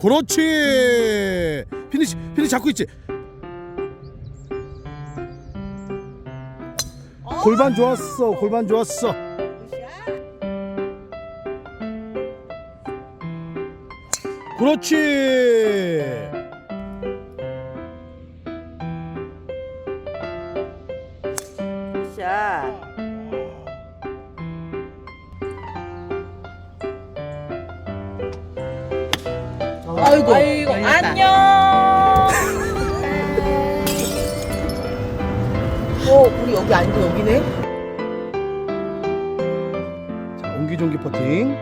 그렇지. 피니시 피니시 잡고 있지. 골반 좋았어. 골반 좋았어. 그렇지. 샷. 아이고, 아이고 열렸다. 안녕. 어 우리 여기 아니고 여기네. 자, 옹기종기 퍼팅.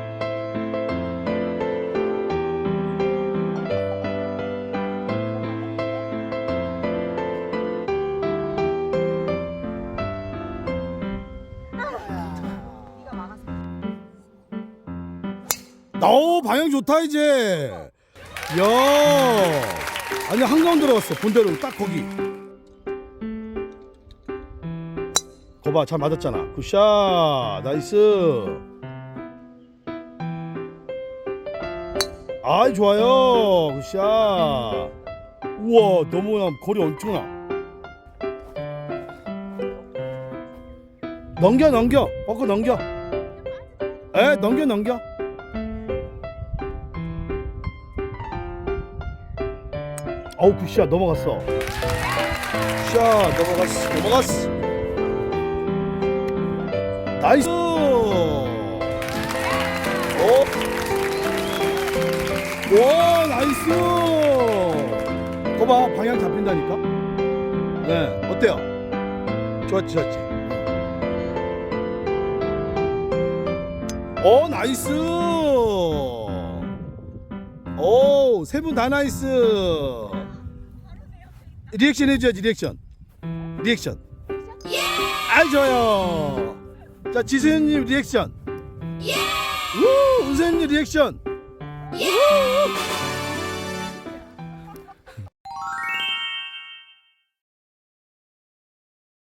오 방향 좋다 이제. 야, 아니 한가운 들어갔어 본대로 딱 거기. 거봐 잘 맞았잖아. 굿샷 나이스. 아이 좋아요 굿샷. 우와 너무 그냥 거리 엄청나. 넘겨 넘겨 벙커 넘겨. 에 넘겨 넘겨. 어우 굿샷 넘어갔어. 굿샷 넘어갔어 넘어갔어. 나이스. 오. 와 나이스. 거봐 방향 잡힌다니까. 네 어때요? 좋았지 좋았지. 오 나이스. 오세 분 다 나이스. 리액션 해줘야지 리액션. 리액션. 아이 좋아요. 자 지세현님 리액션. 우 은세현님 리액션. 우!